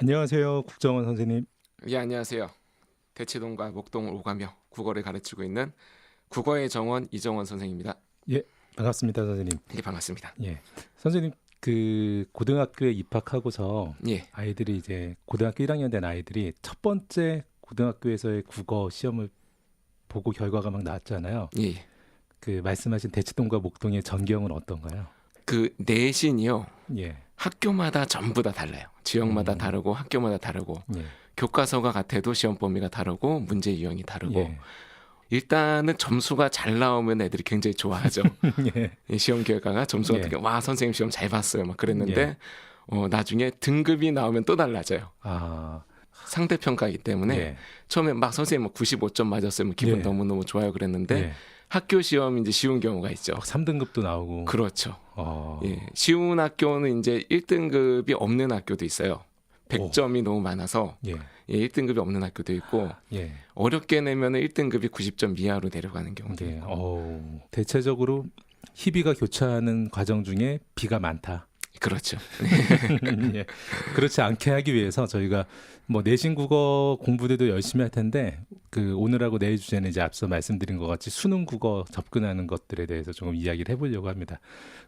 안녕하세요. 국정원 선생님. 예, 안녕하세요. 대치동과 목동을 오가며 국어를 가르치고 있는 국어의 정원 이정원 선생입니다. 반갑습니다, 선생님. 예, 반갑습니다. 예. 선생님 그 고등학교에 입학하고서 예, 아이들이 이제 고등학교 1학년 된 아이들이 첫 번째 고등학교에서의 국어 시험을 보고 결과가 막 나왔잖아요. 예. 그 말씀하신 대치동과 목동의 전경은 어떤가요? 그 내신이요. 예. 학교마다 전부 다 달라요. 지역마다 음. 다르고 학교마다 다르고 예. 교과서가 같아도 시험 범위가 다르고 문제 유형이 다르고 예. 일단은 점수가 잘 나오면 애들이 굉장히 좋아하죠. 예. 이 시험 결과가 점수가 예. 어떻게 와 선생님 시험 잘 봤어요. 막 그랬는데 예. 어, 나중에 등급이 나오면 또 달라져요. 아. 상대 평가이기 때문에 예. 처음에 막 선생님 뭐 95점 맞았어요. 뭐 기분 예. 너무 너무 좋아요 그랬는데 예. 학교 시험이 이제 쉬운 경우가 있죠. 막 3등급도 나오고. 그렇죠. 어. 예. 쉬운 학교는 이제 1등급이 없는 학교도 있어요. 100점이 너무 많아서 예. 예, 1등급이 없는 학교도 있고 예. 어렵게 내면은 1등급이 90점 미하로 내려가는 경우도 네. 있고. 어. 대체적으로 희비가 교차하는 과정 중에 비가 많다. 그렇죠. 예. 그렇지 않게 하기 위해서 저희가 뭐 내신 국어 공부들도 열심히 할 텐데 그 오늘하고 내일 주제는 이제 앞서 말씀드린 것 같이 수능 국어 접근하는 것들에 대해서 조금 이야기를 해보려고 합니다.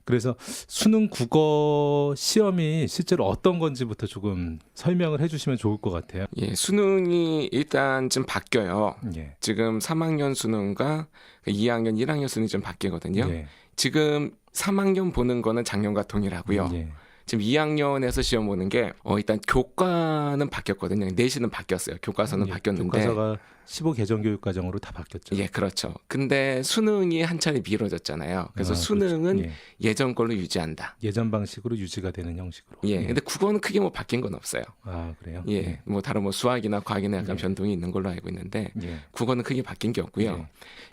그래서 수능 국어 시험이 실제로 어떤 건지부터 조금 설명을 해주시면 좋을 것 같아요. 예, 수능이 일단 좀 바뀌어요. 예. 지금 3학년 수능과 2학년, 1학년 수능이 좀 바뀌거든요. 예. 지금 3학년 보는 거는 작년과 동일하고요. 예. 지금 2학년에서 시험 보는 게 어, 일단 교과는 바뀌었거든요. 내신은 바뀌었어요. 교과서는 예. 바뀌었는데 교과서가 15 개정 교육 과정으로 다 바뀌었죠. 예, 그렇죠. 근데 수능이 한 차례 미뤄졌잖아요. 그래서 아, 수능은 그렇죠. 예. 예전 걸로 유지한다. 예전 방식으로 유지가 되는 형식으로. 예. 근데 국어는 크게 뭐 바뀐 건 없어요. 아 그래요? 예. 뭐 다른 뭐 수학이나 과학이나 약간 예. 변동이 있는 걸로 알고 있는데 예. 국어는 크게 바뀐 게 없고요.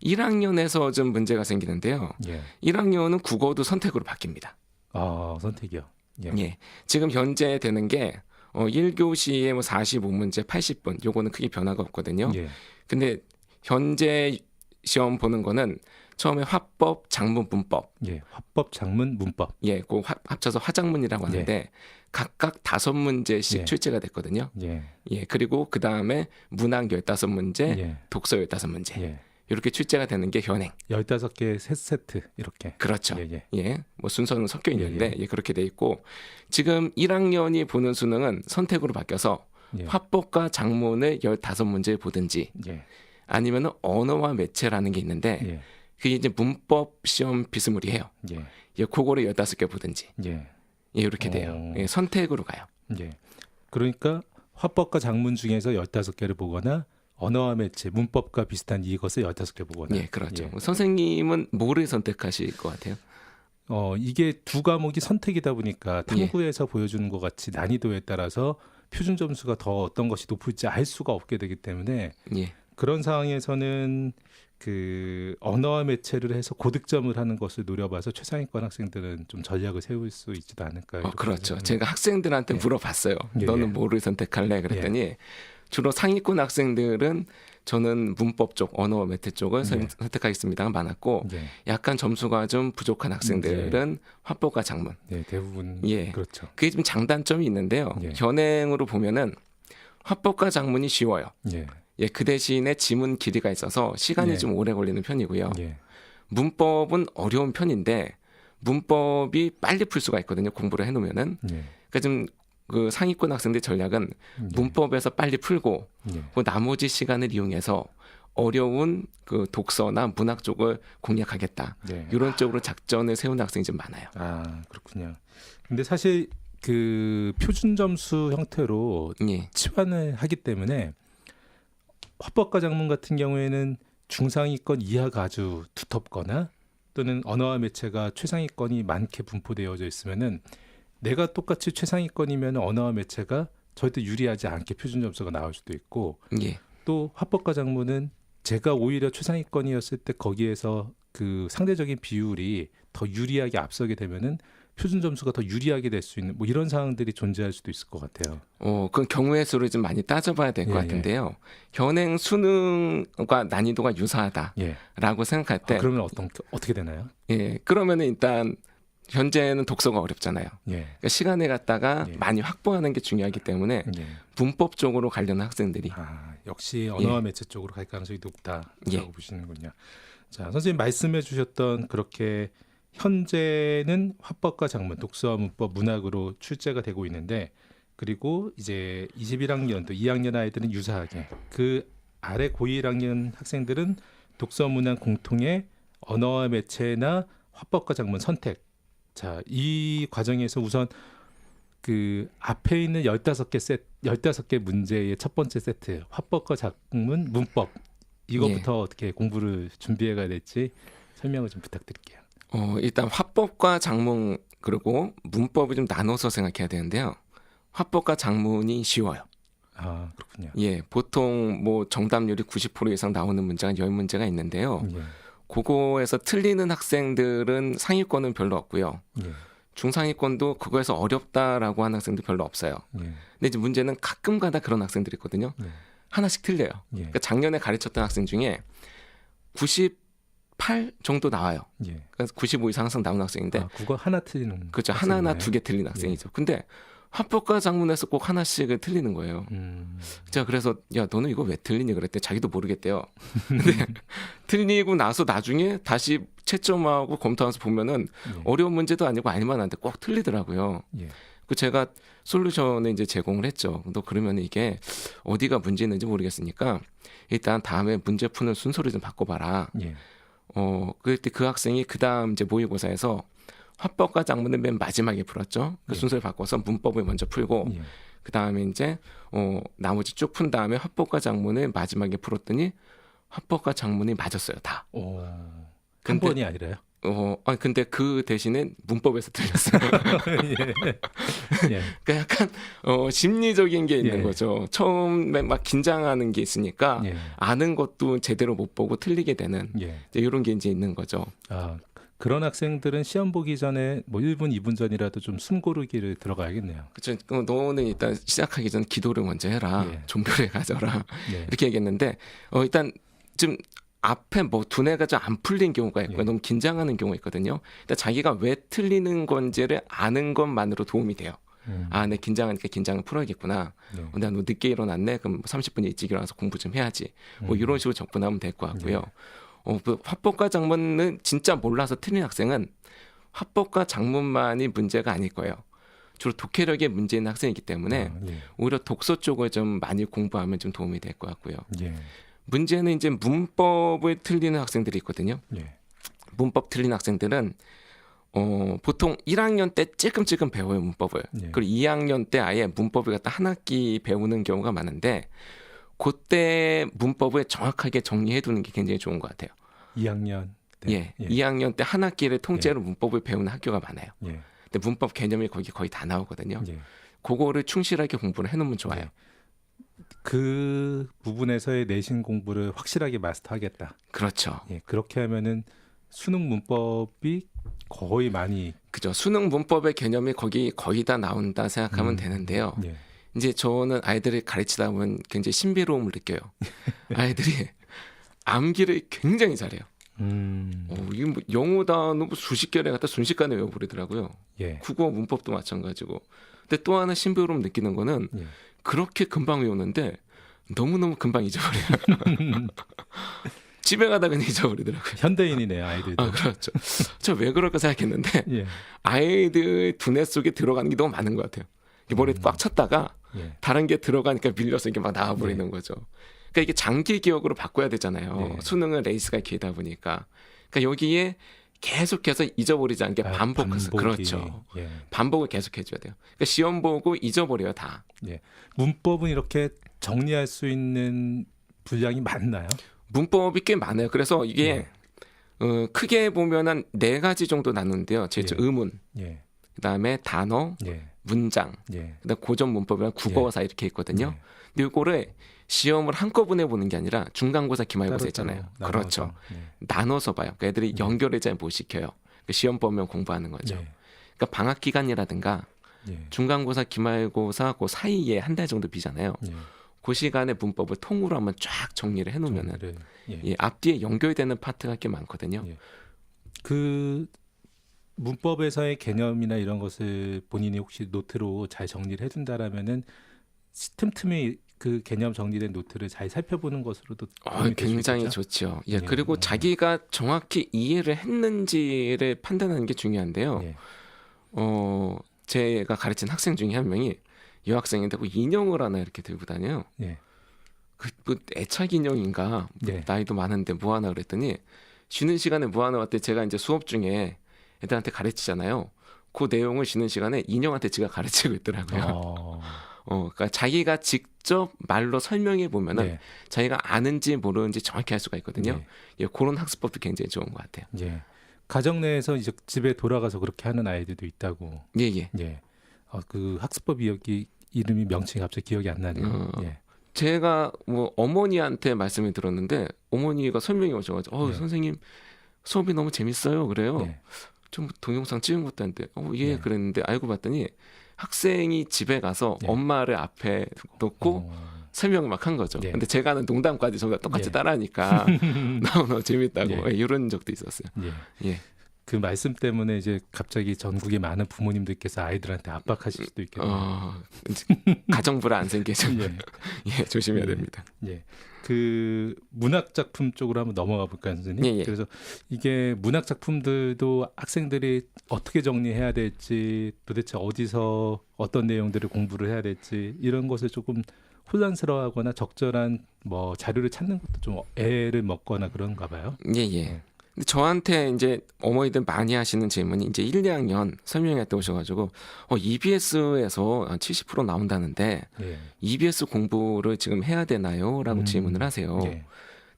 예. 1학년에서 좀 문제가 생기는데요. 예. 1학년은 국어도 선택으로 바뀝니다. 아 선택이요. 예. 예. 지금 현재 되는 게 어, 1교시에 뭐 45문제 80분 요거는 크게 변화가 없거든요. 예. 근데 현재 시험 보는 거는 처음에 화법, 장문, 문법 예. 화법, 장문, 문법. 예, 그 화- 합쳐서 화장문이라고 하는데 각각 다섯 문제씩 예. 출제가 됐거든요. 예. 예, 그리고 그 다음에 문항 15문제, 예. 독서 15문제. 예. 이렇게 출제가 되는 게 현행. 15개 세 세트 이렇게. 그렇죠. 예, 예. 예, 뭐 순서는 섞여 있는데 예, 예, 그렇게 돼 있고 지금 1학년이 보는 수능은 선택으로 바뀌어서 예. 화법과 장문을 15문제 보든지 예. 아니면은 언어와 매체라는 게 있는데 예. 그게 이제 문법 시험 비스무리해요. 예. 예, 그거를 15개 보든지. 예. 예, 이렇게 돼요. 어. 예, 선택으로 가요. 예. 그러니까 화법과 장문 중에서 15개를 보거나 언어와 매체, 문법과 비슷한 이것을 15개 보거나. 예, 그렇죠. 예. 선생님은 뭐를 선택하실 것 같아요? 어, 이게 두 과목이 선택이다 보니까 예. 탐구에서 보여주는 것 같이 난이도에 따라서 표준 점수가 더 어떤 것이 높을지 알 수가 없게 되기 때문에 예, 그런 상황에서는 그 언어와 매체를 해서 고득점을 하는 것을 노려봐서 최상위권 학생들은 좀 전략을 세울 수 있지도 않을까. 어, 그렇죠. 제가 학생들한테 예. 물어봤어요. 예, 너는 예. 뭐를 선택할래? 그랬더니 주로 상위권 학생들은 저는 문법 쪽, 언어 매체 쪽을 선- 예. 선택하겠습니다가 많았고 예, 약간 점수가 좀 부족한 학생들은 화법과 장문. 네, 대부분 예. 그렇죠. 그게 좀 장단점이 있는데요. 예. 현행으로 보면은 화법과 장문이 쉬워요. 예, 예, 그 대신에 지문 길이가 있어서 시간이 예. 좀 오래 걸리는 편이고요. 예, 문법은 어려운 편인데 문법이 빨리 풀 수가 있거든요. 공부를 해놓으면은. 예, 그러니까 좀 그 상위권 학생들 전략은 예, 문법에서 빨리 풀고 예, 그 나머지 시간을 이용해서 어려운 그 독서나 문학 쪽을 공략하겠다. 예. 이런 쪽으로 작전을 세우는 학생이 좀 많아요. 아 그렇군요. 근데 사실 그 표준 점수 형태로 예, 치환을 하기 때문에 화법과 장문 같은 경우에는 중상위권 이하가 아주 두텁거나 또는 언어와 매체가 최상위권이 많게 분포되어져 있으면은 내가 똑같이 최상위권이면 언어와 매체가 절대 유리하지 않게 표준 점수가 나올 수도 있고 예, 또 화법과 장문은 제가 오히려 최상위권이었을 때 거기에서 그 상대적인 비율이 더 유리하게 앞서게 되면은 표준 점수가 더 유리하게 될 수 있는 뭐 이런 상황들이 존재할 수도 있을 것 같아요. 어, 그건 경우의 수를 좀 많이 따져봐야 될것 예, 예. 같은데요. 현행 수능과 난이도가 유사하다라고 예. 생각할 때, 아, 그러면 어떤 어떻게 되나요? 예, 그러면은 일단 현재는 독서가 어렵잖아요. 예. 그러니까 시간을 갖다가 예. 많이 확보하는 게 중요하기 때문에 예. 문법 쪽으로 가려는 학생들이 아, 역시 언어와 예. 매체 쪽으로 갈 가능성이 높다라고 예. 보시는군요. 자, 선생님 말씀해 주셨던 그렇게 현재는 화법과 작문, 독서와 문법, 문학으로 출제가 되고 있는데 그리고 이제 21학년 또 2학년 아이들은 유사하게 그 아래 고1 학년 학생들은 독서 문학 공통의 언어와 매체나 화법과 작문 선택. 자, 이 과정에서 우선 그 앞에 있는 15개 세트 15개 문제의 첫 번째 세트 화법과 작문, 문법 이것부터 어떻게 공부를 준비해 가야 될지 설명을 좀 부탁드릴게요. 어, 일단 화법과 장문 그리고 문법을 좀 나눠서 생각해야 되는데요. 화법과 장문이 쉬워요. 아, 그렇군요. 예, 보통 뭐 정답률이 90% 이상 나오는 문제가 10문제가 있는데요. 예. 그거에서 틀리는 학생들은 상위권은 별로 없고요. 예. 중상위권도 그거에서 어렵다라고 하는 학생들 별로 없어요. 예. 근데 이제 문제는 가끔가다 그런 학생들이 있거든요. 예. 하나씩 틀려요. 예. 그러니까 작년에 가르쳤던 학생 중에 98 정도 나와요. 예. 그래서 95 이상 항상 나오는 학생인데 아, 국어 하나 틀리는 그렇죠. 하나나 두 개 틀린 학생이죠. 근데 화법과 작문에서 꼭 하나씩을 틀리는 거예요. 음. 제가 그래서 야 너는 이거 왜 틀리니 그랬대. 자기도 모르겠대요. 근데 틀리고 나서 나중에 다시 채점하고 검토하면서 보면은 예. 어려운 문제도 아니고 알만한데 꼭 틀리더라고요. 예. 그 제가 솔루션을 이제 제공을 했죠. 너 그러면 이게 어디가 문제 있는지 모르겠으니까 일단 다음에 문제 푸는 순서를 좀 바꿔봐라. 예. 어 그때 그 학생이 그 다음 이제 모의고사에서 화법과 작문을 맨 마지막에 풀었죠. 그 예. 순서를 바꿔서 문법을 먼저 풀고 예. 그 다음에 이제 어 나머지 쭉 푼 다음에 화법과 작문을 마지막에 풀었더니 화법과 작문이 맞았어요 다. 오. 한 번이 아니라요? 어, 아 근데 그 대신에 문법에서 틀렸어요. 예. 예. 그러니까 약간 어 심리적인 게 있는 예. 거죠. 처음에 막 긴장하는 게 있으니까 예. 아는 것도 제대로 못 보고 틀리게 되는 예. 이제 이런 게 이제 있는 거죠. 아, 그런 학생들은 시험 보기 전에 뭐 1분, 2분 전이라도 좀 숨 고르기를 들어가야겠네요. 그렇죠. 그 너는 일단 시작하기 전 기도를 먼저 해라. 예. 종교를 가져라. 예. 이렇게 얘기했는데 어 일단 좀 앞에 뭐 두뇌가 좀 안 풀린 경우가 있고 예. 너무 긴장하는 경우가 있거든요. 근데 자기가 왜 틀리는 건지를 아는 것만으로 도움이 돼요. 음. 아, 내 긴장하니까 긴장을 풀어야겠구나. 네. 어, 내가 너 늦게 일어났네. 그럼 30분 일찍 일어나서 공부 좀 해야지. 뭐 음. 이런 식으로 접근하면 될 것 같고요. 네. 어, 그 화법과 작문은 진짜 몰라서 틀린 학생은 화법과 작문만이 문제가 아닐 거예요. 주로 독해력에 문제 있는 학생이기 때문에 아, 예. 오히려 독서 쪽을 좀 많이 공부하면 좀 도움이 될 것 같고요. 예. 문제는 이제 문법을 틀리는 학생들이 있거든요. 예. 문법 틀린 학생들은 어, 보통 1학년 때 찔끔찔끔 배워요 문법을. 예. 그리고 2학년 때 아예 문법을 갖다 한 학기 배우는 경우가 많은데 그때 문법을 정확하게 정리해 두는 게 굉장히 좋은 것 같아요. 2학년 때. 예, 2학년 때 한 학기를 통째로 문법을 배우는 학교가 많아요. 예. 근데 문법 개념이 거기 거의 다 나오거든요. 예. 그거를 충실하게 공부를 해놓으면 좋아요. 네. 그 부분에서의 내신 공부를 확실하게 마스터하겠다. 그렇죠. 예, 그렇게 하면은 수능 문법이 거의 많이 그죠. 수능 문법의 개념이 거기 거의 다 나온다 생각하면 음. 되는데요. 예, 이제 저는 아이들을 가르치다 보면 굉장히 신비로움을 느껴요. 아이들이 암기를 굉장히 잘해요. 음, 어, 이게 뭐 영어 단어 뭐 수십 개를 갖다 순식간에 외워버리더라고요. 예, 국어 문법도 마찬가지고. 근데 또 하나 신비로움 느끼는 거는 예. 그렇게 금방 외우는데 너무너무 금방 잊어버려요. 집에 가다 그냥 잊어버리더라고요. 현대인이네요 아이들도. 아, 그렇죠. 저 왜 그럴까 생각했는데 예, 아이들 두뇌 속에 들어가는 게 너무 많은 것 같아요. 이 머리에 음. 꽉 찼다가 예, 다른 게 들어가니까 밀려서 이게 막 나와버리는 거죠. 그러니까 이게 장기 기억으로 바꿔야 되잖아요. 네. 수능은 레이스가 길다 보니까. 그러니까 여기에 계속해서 잊어버리지 않게 아, 반복해서 반복이, 그렇죠. 예, 반복을 계속 해 줘야 돼요. 그러니까 시험 보고 잊어버려요 다. 문법은 이렇게 정리할 수 있는 분량이 많나요? 문법이 꽤 많아요. 그래서 이게 네. 어, 크게 보면 한 네 가지 정도 나누는데요. 제일 예. 의문, 예, 그다음에 단어, 예, 문장, 예. 그다음 고전 문법이랑 국어사 이렇게 있거든요. 예. 근데 이거를 시험을 한꺼번에 보는 게 아니라 중간고사, 기말고사 있잖아요. 따로 그렇죠. 나눠서, 예. 나눠서 봐요. 그러니까 애들이 연결을 잘 못 시켜요. 그 시험 보면 공부하는 거죠. 예, 그러니까 방학 기간이라든가 예, 중간고사, 기말고사 그 사이에 한 달 정도 비잖아요. 예. 그 시간에 문법을 통으로 한번 쫙 정리를 해놓으면은 정리를, 예. 예, 앞뒤에 연결되는 파트가 꽤 많거든요. 예. 그 문법에서의 개념이나 이런 것을 본인이 혹시 노트로 잘 정리를 해둔다라면은 시- 틈틈이 그 개념 정리된 노트를 잘 살펴보는 것으로도 수 굉장히? 좋죠. 예, 예. 그리고 음. 자기가 정확히 이해를 했는지를 판단하는 게 중요한데요. 예. 어, 제가 가르친 학생 중에 한 명이 여학생인데 뭐 인형을 하나 이렇게 들고 다녀요. 예. 그, 뭐 애착 인형인가 예. 나이도 많은데 뭐 하나 그랬더니 쉬는 시간에 뭐 하나 왔대 제가 이제 수업 중에 애들한테 가르치잖아요. 그 내용을 쉬는 시간에 인형한테 제가 가르치고 있더라고요. 어, 어, 그러니까 자기가 직접 말로 설명해 보면은 예. 자기가 아는지 모르는지 정확히 할 수가 있거든요. 예. 예, 그런 학습법도 굉장히 좋은 것 같아요. 예. 가정 내에서 이제 집에 돌아가서 그렇게 하는 아이들도 있다고. 예, 예. 예. 어, 그 학습법이 여기 이름이 명칭이 갑자기 기억이 안 나네요. 어. 예. 제가 뭐 어머니한테 말씀을 들었는데 어머니가 설명해 오셔가지고 어 네. 선생님 수업이 너무 재밌어요 그래요 예. 좀 동영상 찍은 것도 한데 어예 네. 그랬는데 알고 봤더니 학생이 집에 가서 네. 엄마를 앞에 놓고 어, 설명을 막 한 거죠 네. 근데 제가 하는 농담까지 전부 다 똑같이 예. 따라하니까 너무너무 재밌다고 예. 예, 이런 적도 있었어요 예. 예. 그 말씀 때문에 이제 갑자기 전국의 많은 부모님들께서 아이들한테 압박하실 수도 있겠네요. 어, 이제 가정부를 안 생기게 좀 예. 예, 조심해야 예. 됩니다 예. 그 문학 작품 쪽으로 한번 넘어가 볼까요, 선생님? 예, 예. 그래서 이게 문학 작품들도 학생들이 어떻게 정리해야 될지 도대체 어디서 어떤 내용들을 공부를 해야 될지 이런 것을 조금 혼란스러워하거나 적절한 뭐 자료를 찾는 것도 좀 애를 먹거나 그런가 봐요. 예, 예. 네. 근데 저한테 이제 어머니들 많이 하시는 질문이 이제 1, 2학년 설명회 때 오셔가지고 어, EBS에서 70% 나온다는데 예. EBS 공부를 지금 해야 되나요? 라고 음. 질문을 하세요. 예.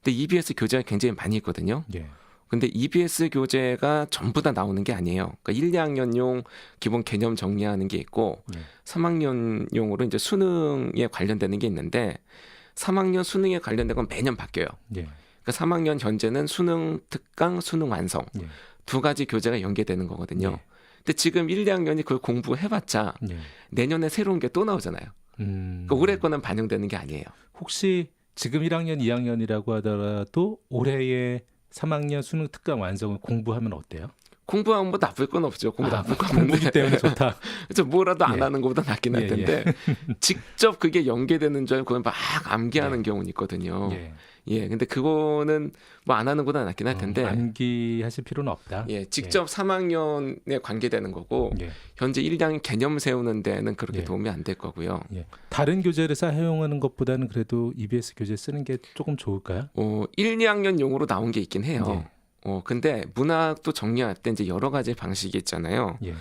근데 EBS 교재가 굉장히 많이 있거든요. 예. 근데 EBS 교재가 전부 다 나오는 게 아니에요. 그러니까 1, 2학년용 기본 개념 정리하는 게 있고 예. 3학년용으로 이제 수능에 관련되는 게 있는데 3학년 수능에 관련된 건 매년 바뀌어요. 예. 그러니까 3학년 현재는 수능 특강, 수능 완성 예. 두 가지 교재가 연계되는 거거든요. 예. 근데 지금 1, 2학년이 그걸 공부해봤자 예. 내년에 새로운 게 또 나오잖아요. 음. 그러니까 올해 거는 반영되는 게 아니에요. 혹시 지금 1학년, 2학년이라고 하더라도 올해의 3학년 수능 특강 완성을 공부하면 어때요? 공부하면 뭐 나쁠 건 없죠. 공부 아, 나쁠 건 공부기 없는데 때문에 좋다. 그래서 뭐라도 안 예. 하는 것보다 낫긴 할 예, 텐데 직접 그게 연계되는 줄 알고 그걸 막 암기하는 경우는 있거든요. 예. 예, 근데 그거는 뭐 안 하는 것보다 낫긴 할 텐데 어, 암기하실 필요는 없다. 예, 직접 3학년에 관계되는 거고 예. 현재 1, 2학년 개념 세우는 데는 그렇게 예. 도움이 안 될 거고요. 예. 다른 교재를 사용하는 것보다는 그래도 EBS 교재 쓰는 게 조금 좋을까요? 어, 1, 2학년 용으로 나온 게 있긴 해요. 예. 어, 근데 문학도 정리할 때 이제 여러 가지 방식이 있잖아요. 예.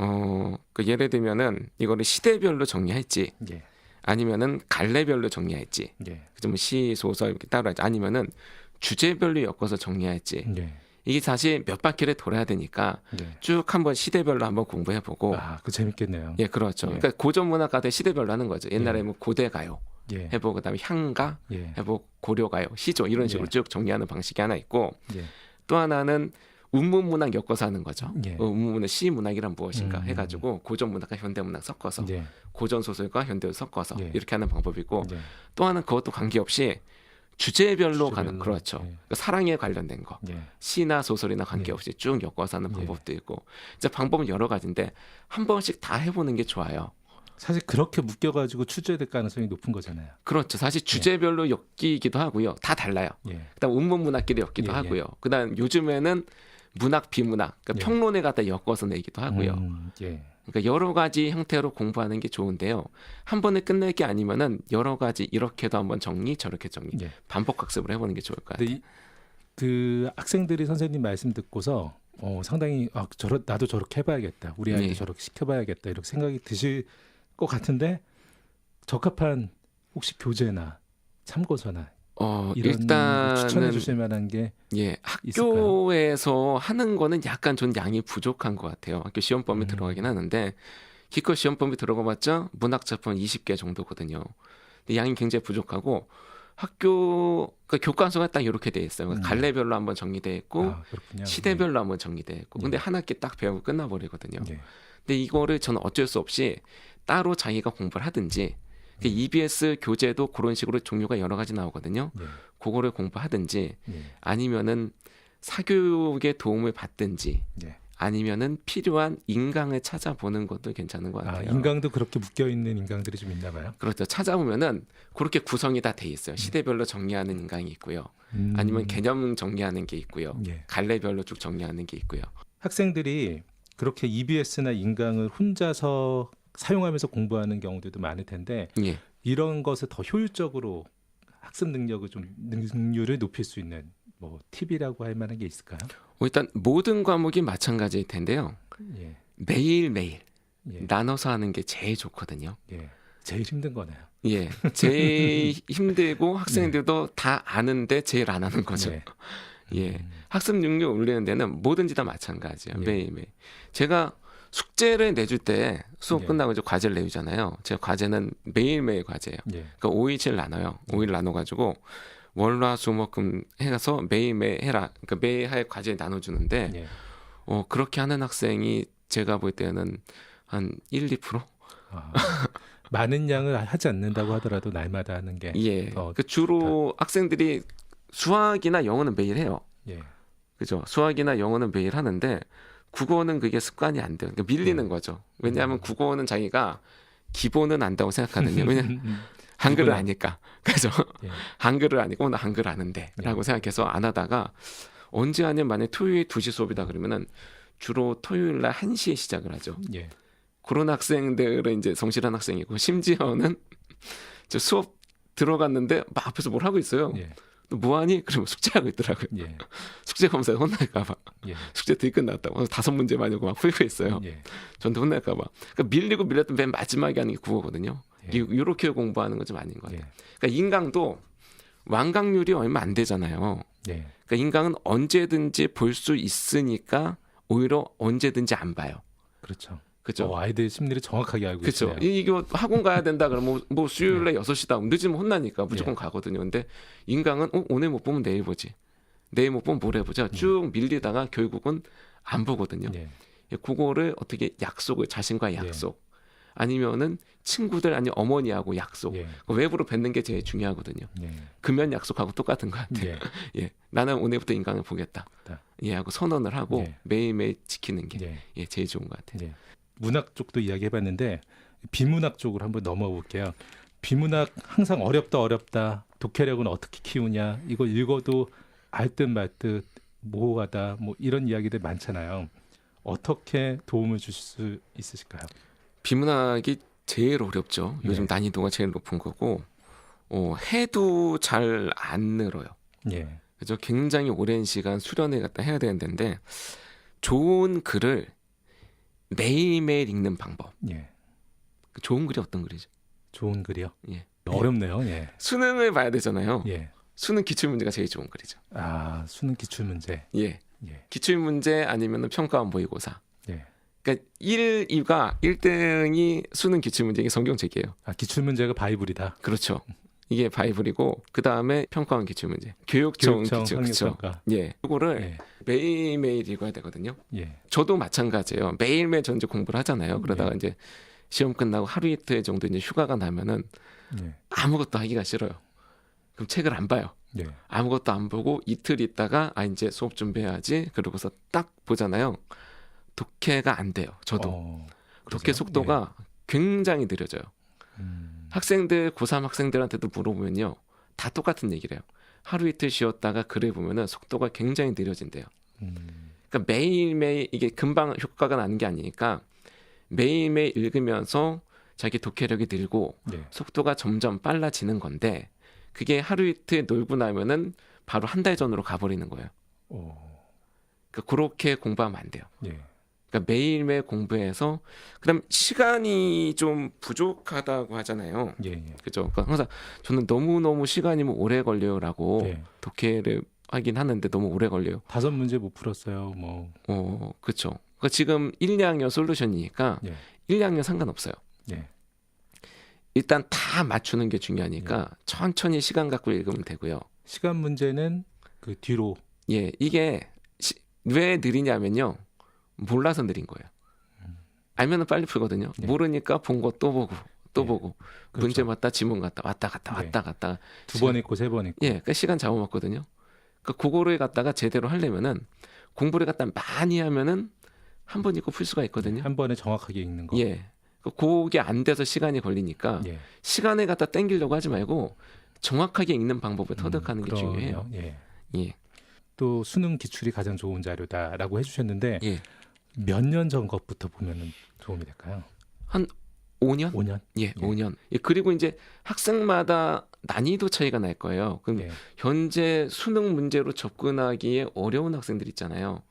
어, 그 예를 들면은 이거를 시대별로 정리할지 예. 아니면은 갈래별로 정리할지 예. 좀 시, 소설 이렇게 따로 할지 아니면은 주제별로 엮어서 정리할지 예. 이게 사실 몇 바퀴를 돌아야 되니까 예. 쭉 한번 시대별로 한번 공부해 보고 아, 그 재밌겠네요. 예, 그렇죠. 예. 그러니까 고전 문학가들 시대별로 하는 거죠. 옛날에 예. 뭐 고대 가요 예. 해보고 그다음에 향가 예. 해보고 고려 가요 시조 이런 식으로 예. 쭉 정리하는 방식이 하나 있고 예. 또 하나는 운문문학 엮어서 하는 거죠. 예. 어, 운문문학 시문학이란 무엇인가 음. 해가지고 고전 문학과 현대 문학 섞어서 예. 고전 소설과 현대를 섞어서 예. 이렇게 하는 방법이고 예. 또 하나는 그것도 관계없이 주제별로, 주제별로, 가는 그렇죠. 예. 그러니까 사랑에 관련된 거 예. 시나 소설이나 관계없이 쭉 엮어서 하는 예. 방법도 있고 이제 방법은 여러 가지인데 한 번씩 다 해보는 게 좋아요. 사실 그렇게 묶여가지고 추저될 가능성이 높은 거잖아요. 그렇죠. 사실 주제별로 엮이기도 하고요. 다 달라요. 예. 그다음 운문 문학끼리 엮기도 예, 예. 하고요. 그다음 요즘에는 문학 비문학 그러니까 예. 평론에 갖다 엮어서 내기도 하고요. 음, 예. 그러니까 여러 가지 형태로 공부하는 게 좋은데요. 한 번에 끝낼 게 아니면은 여러 가지 이렇게도 한번 정리 저렇게 정리 예. 반복 학습을 해보는 게 좋을 것 같아요. 이, 그 학생들이 선생님 말씀 듣고서 어, 상당히 아, 저러, 나도 저렇게 해봐야겠다. 우리 아이도 네. 저렇게 시켜봐야겠다. 이렇게 생각이 드실 것 같은데 적합한 혹시 교재나 참고서나 어, 이런 일단은 추천해 주실 만한 게예 있을까요? 학교에서 하는 거는 약간 좀 양이 부족한 것 같아요. 학교 시험 범위 음. 들어가긴 하는데 기껏 시험 범위 들어가봤자 문학 작품 20개 정도거든요. 근데 양이 굉장히 부족하고 학교 그러니까 교과서가 딱 이렇게 돼 있어요. 그러니까 음. 갈래별로 한번 정리돼 있고 아. 시대별로 한번 정리돼 있고 근데 네. 한 학기 딱 배우고 끝나버리거든요. 예. 근데 이거를 저는 어쩔 수 없이 따로 자기가 공부를 하든지 그 음. EBS 교재도 그런 식으로 종류가 여러 가지 나오거든요. 예. 그거를 공부하든지 예. 아니면은 사교육에 도움을 받든지 예. 아니면은 필요한 인강을 찾아보는 것도 괜찮은 것 아, 같아요. 인강도 그렇게 묶여 있는 인강들이 좀 있나 봐요. 그렇죠. 찾아보면은 그렇게 구성이 다 돼 있어요. 시대별로 정리하는 인강이 있고요. 음. 아니면 개념 정리하는 게 있고요. 예. 갈래별로 쭉 정리하는 게 있고요. 학생들이 그렇게 EBS나 인강을 혼자서 사용하면서 공부하는 경우들도 많을 텐데 예. 이런 것을 더 효율적으로 학습 능력을 좀 능률을 높일 수 있는 뭐 팁이라고 할 만한 게 있을까요? 뭐 일단 모든 과목이 마찬가지일 텐데요. 예. 매일 매일 예. 나눠서 하는 게 제일 좋거든요. 예. 제일 힘든 거네요. 예, 제일 힘들고 학생들도 다 아는데 제일 안 하는 거죠. 네. 예, 음. 학습 능력 올리는 데는 뭐든지 다 마찬가지예요. 예. 매일 매일. 제가 숙제를 내줄 때 수업 예. 끝나고 이제 과제를 내주잖아요. 제가 과제는 매일 매일 과제예요. 예. 그러니까 5일치를 나눠요. 5일 나눠가지고 월화 수목금 해가서 매일 매일 해라. 그러니까 매일 할 과제 나눠주는데 예. 어 그렇게 하는 학생이 제가 볼 때는 한 1, 2%? 아, 많은 양을 하지 않는다고 하더라도 날마다 하는 게 예. 더그 주로 학생들이 수학이나 영어는 매일 해요. 예. 그죠? 수학이나 영어는 매일 하는데 국어는 그게 습관이 안 돼요. 그러니까 밀리는 음. 거죠. 왜냐하면 음. 국어는 자기가 기본은 안다고 생각하거든요. 왜냐면 음, 한글을 누구나. 아니까. 그래서 예. 한글을 아니고 나 한글 아는데라고 네. 생각해서 안 하다가 언제 하냐면 만약 토요일 2시 수업이다 그러면은 주로 토요일 날 1시에 시작을 하죠. 예. 그런 학생들은 이제 성실한 학생이고 심지어는 저 수업 들어갔는데 막 앞에서 뭘 하고 있어요. 예. 너 뭐하니? 그러면 숙제하고 있더라고요. 예. 숙제 검사에 혼날까봐. 예. 숙제 되게 끝났다고. 다섯 문제만 이고 막 있어요. 예. 전도 혼날까봐. 그러니까 밀리고 밀렸던 맨 마지막에 하는 게 국어거든요. 예. 이- 이렇게 공부하는 건 좀 아닌 것 같아요. 예. 그러니까 인강도 완강률이 얼마 안 되잖아요. 예. 그러니까 인강은 언제든지 볼 수 있으니까 오히려 언제든지 안 봐요. 그렇죠. 그죠? 어, 아이들 심리를 정확하게 알고. 네. 이거 학원 가야 된다 그러면 뭐, 뭐 수요일에 여섯 시다 늦으면 혼나니까 무조건 가거든요. 근데 인강은 어, 오늘 못 보면 내일 보지. 내일 못 보면 모레 보자. 쭉 밀리다가 결국은 안 보거든요. 예. 그거를 어떻게 약속을 자신과의 예. 약속 아니면은 친구들 아니 어머니하고 약속 예. 그 외부로 뵙는 게 제일 중요하거든요. 예. 금연 약속하고 똑같은 것 같아요. 예. 예, 나는 오늘부터 인강을 보겠다. 다. 예, 하고 선언을 하고 예. 매일매일 지키는 게 예. 예, 제일 좋은 것 같아요. 예. 문학 쪽도 이야기해봤는데 비문학 쪽으로 한번 넘어가 볼게요. 비문학 항상 어렵다 어렵다 독해력은 어떻게 키우냐 이거 읽어도 알 듯 말 듯 모호하다 뭐 이런 이야기들 많잖아요. 어떻게 도움을 주실 수 있으실까요? 비문학이 제일 어렵죠. 요즘 네. 난이도가 제일 높은 거고 어, 해도 잘 안 늘어요. 예, 그죠? 굉장히 오랜 시간 수련을 갖다 해야 되는 데인데 좋은 글을 매일매일 읽는 방법. 예, 그 좋은 글이 어떤 글이죠? 좋은 글이요. 예. 어렵네요. 예, 수능을 봐야 되잖아요. 예. 수능 기출 문제가 제일 좋은 글이죠. 아 수능 기출 문제. 예. 예, 기출 문제 아니면은 평가원 모의고사. 예. 그러니까 1, 2가 1등이 수능 기출 문제 이게 성경책이에요. 아 기출 문제가 바이블이다. 그렇죠. 이게 바이블이고 그 다음에 평가원 기출 문제, 교육청, 교육청 기출 그렇죠. 예, 이거를 예, 매일 매일 읽어야 되거든요. 예, 저도 마찬가지예요. 매일 매일 전 이제 공부를 하잖아요. 그러다가 예. 이제 시험 끝나고 하루 이틀 정도 이제 휴가가 나면은 예, 아무것도 하기가 싫어요. 그럼 책을 안 봐요. 예, 아무것도 안 보고 이틀 있다가 아 이제 수업 준비해야지. 그러고서 딱 보잖아요. 독해가 안 돼요. 저도 어, 독해? 속도가 굉장히 느려져요. 예. 음, 학생들 고3 학생들한테도 물어보면요. 다 똑같은 얘기를 해요. 하루 이틀 쉬었다가 글을 보면은 속도가 굉장히 느려진대요. 음, 그러니까 매일매일 이게 금방 효과가 나는 게 아니니까 매일매일 읽으면서 자기 독해력이 늘고 예, 속도가 점점 빨라지는 건데 그게 하루 이틀 놀고 나면은 바로 한 달 전으로 가버리는 거예요. 어, 그러니까 그렇게 공부하면 안 돼요. 예, 그러니까 매일매일 공부해서 그다음 시간이 좀 부족하다고 하잖아요. 예, 예. 그죠? 그러니까 항상 저는 너무 너무 시간이 뭐 오래 걸려요라고 예. 독해를 하긴 하는데 너무 오래 걸려요. 다섯 문제 못 풀었어요. 뭐 어, 그렇죠. 그러니까 지금 1, 2학년 솔루션이니까 예. 1, 2학년 상관없어요. 예. 일단 다 맞추는 게 중요하니까 천천히 시간 갖고 읽으면 되고요. 시간 문제는 그 뒤로 예, 이게 시- 왜 느리냐면요. 몰라서 느린 거예요. 알면은 빨리 풀거든요. 네. 모르니까 본 거 또 보고 또 네. 보고 그렇죠. 문제 맞다 지문 갔다 왔다 갔다 네. 왔다 갔다 두번 있고 세번 있고 예, 그러니까 시간 잡아먹거든요. 그 그거를 갖다가 제대로 하려면은 공부를 갖다 많이 하면은 한 번 읽고 풀 수가 있거든요. 한 번에 정확하게 읽는 거. 예. 그 그게 안 돼서 시간이 걸리니까 예. 시간을 갖다 땡기려고 하지 말고 정확하게 읽는 방법을 터득하는 게 음, 그럼요. 중요해요. 예. 예. 또 수능 기출이 가장 좋은 자료다라고 해주셨는데 예. 몇 년 전 것부터 보면은 도움이 될까요? 5년? 5년. 예, 5년. 예, 그리고 이제 학생마다 난이도 차이가 날 거예요. 그럼 예. 현재 수능 문제로 접근하기에 어려운 학생들 있잖아요.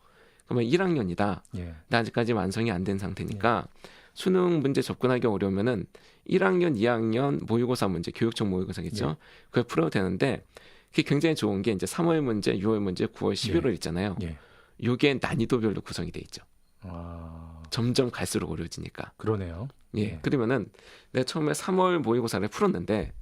그러면 1학년이다. 예. 나 아직까지 완성이 안 된 상태니까 수능 문제 접근하기 어려우면은 1학년, 2학년 모의고사 문제, 교육청 모의고사겠죠. 예. 그걸 풀어도 되는데 그게 굉장히 좋은 게 이제 3월 문제, 6월 문제, 9월, 11월 있잖아요. 예. 요게 난이도별로 구성이 돼 있죠. 아, 점점 갈수록 어려워지니까. 그러네요. 예. 네. 그러면은 내가 처음에 3월 모의고사를 풀었는데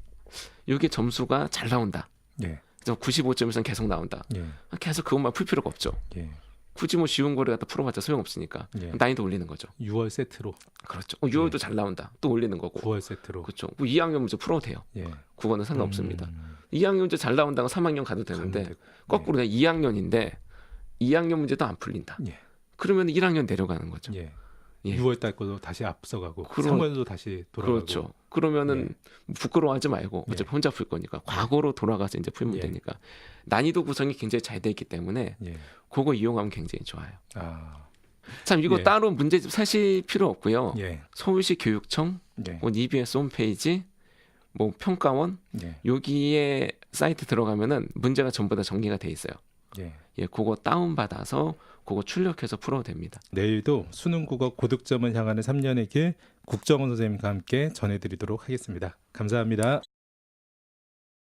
요게 점수가 잘 나온다. 예. 그래서 95점에서 계속 나온다. 예. 계속 그것만 풀 필요가 없죠. 예. 굳이 뭐 쉬운 거를 갖다 풀어봤자 소용없으니까 예. 난이도 올리는 거죠. 6월 세트로, 그렇죠. 어, 6월도 잘 나온다. 또 올리는 거고. 9월 세트로. 그렇죠. 뭐 2학년 문제 풀어도 돼요. 예. 그거는 상관없습니다. 음, 2학년 문제 잘 나온다고 3학년 가도 되는데. 거꾸로 내가 2학년인데 2학년 문제도 안 풀린다. 예. 그러면 1학년 내려가는 거죠. 예. 예. 6월 달 거도 다시 앞서가고 그러- 3월도 다시 돌아가고. 그렇죠. 그러면은 부끄러워하지 말고 예. 어차피 혼자 풀 거니까 과거로 돌아가서 이제 풀면 예. 되니까 난이도 구성이 굉장히 잘 돼 있기 때문에 예. 그거 이용하면 굉장히 좋아요. 아. 참 이거 예. 따로 문제집 사실 필요 없고요. 예. 서울시 교육청, 예. 뭐 EBS 홈페이지, 뭐 평가원 예. 여기에 사이트 들어가면은 문제가 전부 다 정리가 돼 있어요. 예. 예, 그거 다운 받아서 그거 출력해서 풀어도 됩니다. 내일도 수능 국어 고득점을 향하는 3년의 길 국정원 선생님과 함께 전해드리도록 하겠습니다. 감사합니다.